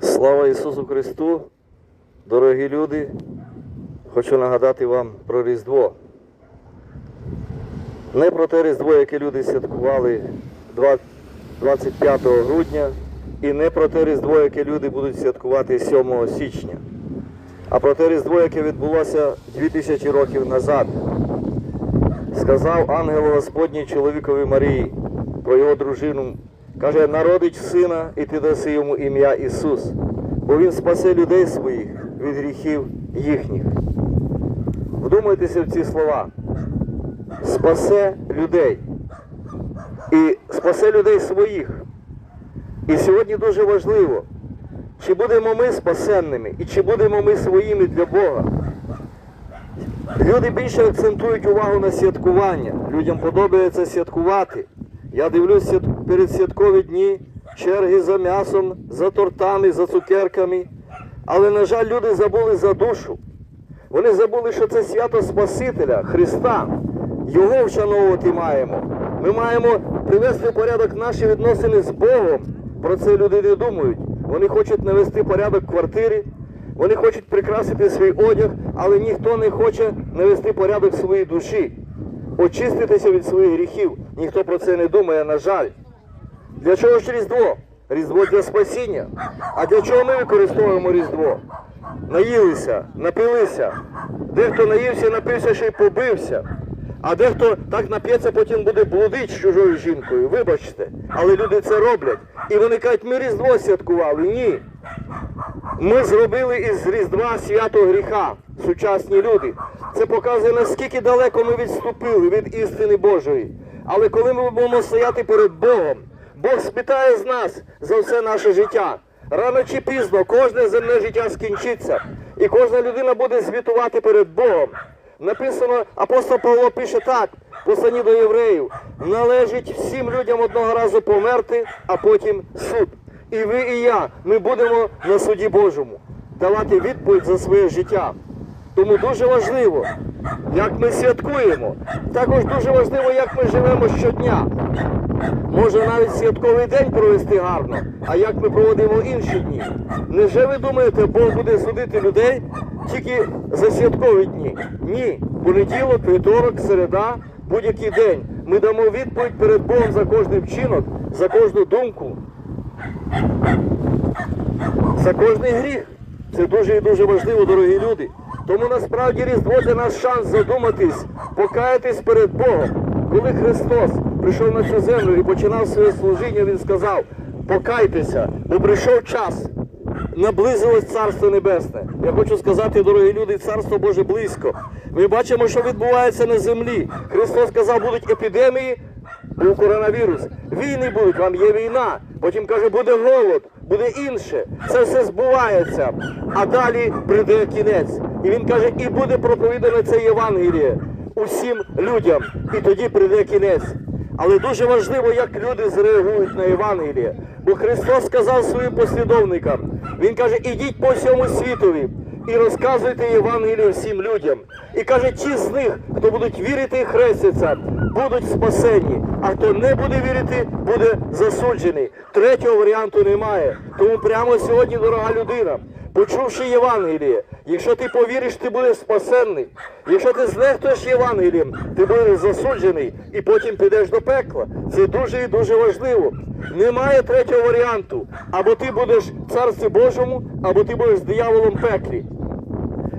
Слава Ісусу Христу! Дорогі люди! Хочу нагадати вам про Різдво. Не про те Різдво, яке люди святкували 25 грудня, і не про те Різдво, яке люди будуть святкувати 7 січня, а про те Різдво, яке відбулося 2000 років назад. Сказав ангел Господній чоловікові Марії про його дружину. Каже, народить сина, і ти даси йому ім'я Ісус, бо Він спасе людей своїх від гріхів їхніх. Вдумайтеся в ці слова. Спасе людей. І спасе людей своїх. І сьогодні дуже важливо, чи будемо ми спасенними, і чи будемо ми своїми для Бога. Люди більше акцентують увагу на святкування. Людям подобається святкувати. Я дивлюсь свят- перед святкові дні, черги за м'ясом, за тортами, за цукерками. Але, на жаль, люди забули за душу. Вони забули, що це свято Спасителя, Христа. Його вшановувати маємо. Ми маємо привести в порядок наші відносини з Богом. Про це люди не думають. Вони хочуть навести порядок в квартирі, вони хочуть прикрасити свій одяг, але ніхто не хоче навести порядок своїй душі, очиститися від своїх гріхів. Ніхто про це не думає, на жаль. Для чого ж Різдво? Різдво для спасіння. А для чого ми використовуємо Різдво? Наїлися, напилися. Дехто наївся, напився, ще й побився. А дехто так нап'ється, потім буде блудить з чужою жінкою. Вибачте. Але люди це роблять. І вони кажуть, ми Різдво святкували. Ні. Ми зробили із Різдва свято гріха, сучасні люди. Це показує, наскільки далеко ми відступили від істини Божої. Але коли ми будемо стояти перед Богом, Бог спитає з нас за все наше життя. Рано чи пізно кожне земне життя скінчиться, і кожна людина буде звітувати перед Богом. Написано, апостол Павло пише так, послані до євреїв, належить всім людям одного разу померти, а потім суд. І ви, і я, ми будемо на суді Божому давати відповідь за своє життя. Тому дуже важливо, як ми святкуємо. Також дуже важливо, як ми живемо щодня. Може навіть святковий день провести гарно, а як ми проводимо інші дні. Невже ви думаєте, Бог буде судити людей тільки за святкові дні? Ні. Понеділок, вівторок, середа, будь-який день. Ми дамо відповідь перед Богом за кожний вчинок, за кожну думку, за кожний гріх. Це дуже і дуже важливо, дорогі люди. Тому насправді Різдво для нас шанс задуматись, покаятись перед Богом. Коли Христос прийшов на цю землю і починав своє служіння, Він сказав, покайтеся, бо прийшов час. Наблизилось Царство Небесне. Я хочу сказати, дорогі люди, Царство Боже близько. Ми бачимо, що відбувається на землі. Христос сказав, будуть епідемії, був коронавірус. Війни будуть, вам є війна. Потім каже, буде голод, буде інше. Це все збувається. А далі прийде кінець. І він каже, і буде проповідане це Євангеліє усім людям. І тоді прийде кінець. Але дуже важливо, як люди зреагують на Євангеліє. Бо Христос сказав своїм послідовникам, Він каже, ідіть по всьому світові і розказуйте Євангеліє всім людям. І каже, ті з них, хто будуть вірити і хрестяться, будуть спасені. А хто не буде вірити, буде засуджений. Третього варіанту немає. Тому прямо сьогодні, дорога людина, почувши Євангеліє, якщо ти повіриш, ти будеш спасенний. Якщо ти знехтуєш Євангелієм, ти будеш засуджений і потім підеш до пекла. Це дуже і дуже важливо. Немає третього варіанту. Або ти будеш царстві Божому, або ти будеш з дияволом пеклі.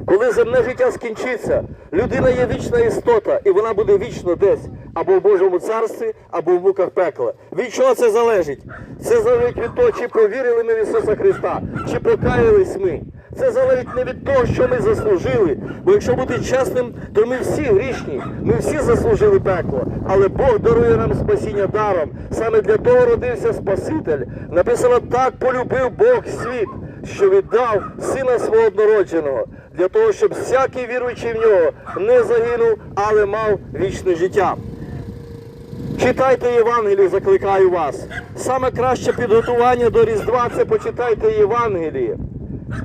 Коли земне життя скінчиться, людина є вічна істота, і вона буде вічно десь, або в Божому царстві, або в муках пекла. Від чого це залежить? Це залежить від того, чи повірили ми в Ісуса Христа, чи покаялись ми. Це залежить не від того, що ми заслужили. Бо якщо бути чесним, то ми всі грішні, ми всі заслужили пекло. Але Бог дарує нам спасіння даром. Саме для того родився Спаситель. Написано, так полюбив Бог світ, що віддав сина свого однородженого, для того, щоб всякий віруючий в нього не загинув, але мав вічне життя. Читайте Євангелію, закликаю вас. Саме краще підготування до Різдва це почитайте Євангеліє.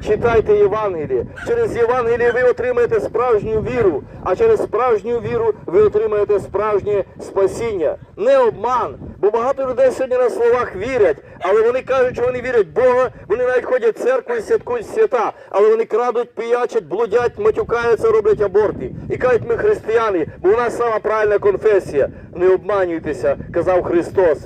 Читайте Євангеліє. Через Євангеліє ви отримаєте справжню віру, а через справжню віру ви отримаєте справжнє спасіння. Не обман, Бо багато людей сьогодні на словах вірять, але вони кажуть, що вони вірять в Бога, вони навіть ходять в церкву і святкують свята, але вони крадуть, пиячать, блудять, матюкаються, роблять аборти. І кажуть, ми християни, бо у нас сама правильна конфесія. Не обманюйтеся, казав Христос.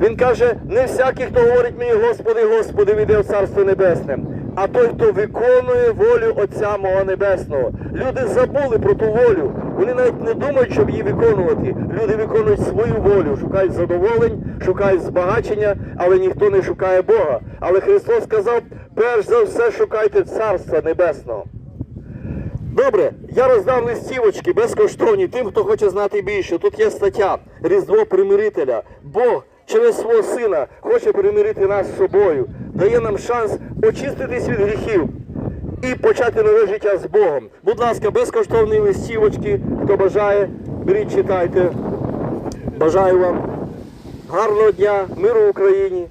Він каже, не всякий, хто говорить мені, Господи, Господи, війде в Царство Небесне, а той, хто виконує волю Отця мого Небесного. Люди забули про ту волю. Вони навіть не думають, щоб її виконувати. Люди виконують свою волю, шукають задоволень, шукають збагачення, але ніхто не шукає Бога. Але Христос сказав, перш за все шукайте Царства Небесного. Добре, я роздам листівочки безкоштовні тим, хто хоче знати більше. Тут є стаття Різдво примирителя. Бог через свого сина хоче примирити нас з собою, дає нам шанс очиститись від гріхів і почати нове життя з Богом. Будь ласка, безкоштовні листівочки, хто бажає, беріть, читайте. Бажаю вам гарного дня, миру в Україні.